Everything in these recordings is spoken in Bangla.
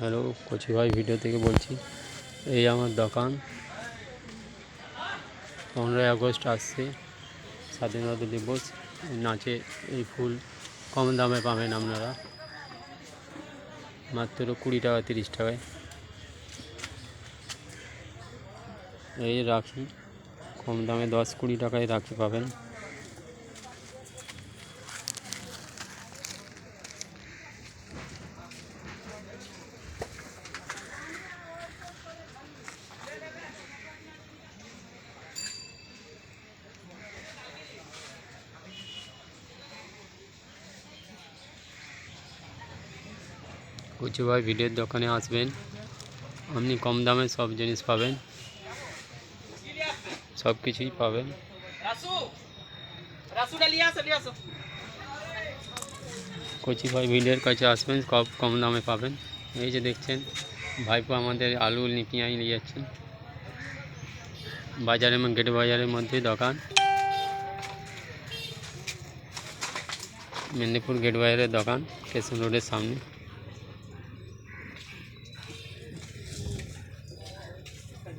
হ্যালো কচি ভাই ভিডিও থেকে বলছি এই আমার দোকান পনেরোই আগস্ট আসছে স্বাধীনতা দিবস নাচে এই ফুল কম দামে পাবেন আপনারা মাত্র কুড়ি টাকা তিরিশ টাকায় এই রাখি কম দামে দশ কুড়ি টাকায় রাখি পাবেন कुछ भाई भिडियर दोकने आसबें अपनी कम दाम सब जिन पा सबकि पा भाई भिडियर का आसबें सब कम दाम पाजे देखें भाई हमारे आलू निपियाई ले जा बजारे में गेट बजारे मध्य दोकान मेदनिपुर गेट बजारे दोकान कैशन रोड सामने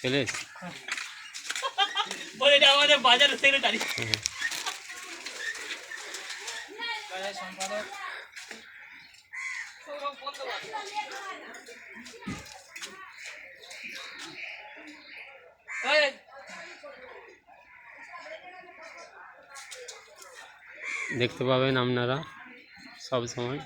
শেষ ওই যে আওয়াজে বাজার হচ্ছে তাড়াতাড়ি गाइस সম্পাদক চৌরাঙ্গ বন্ধ হবে দেখতে পাবেন আপনারা সব সময়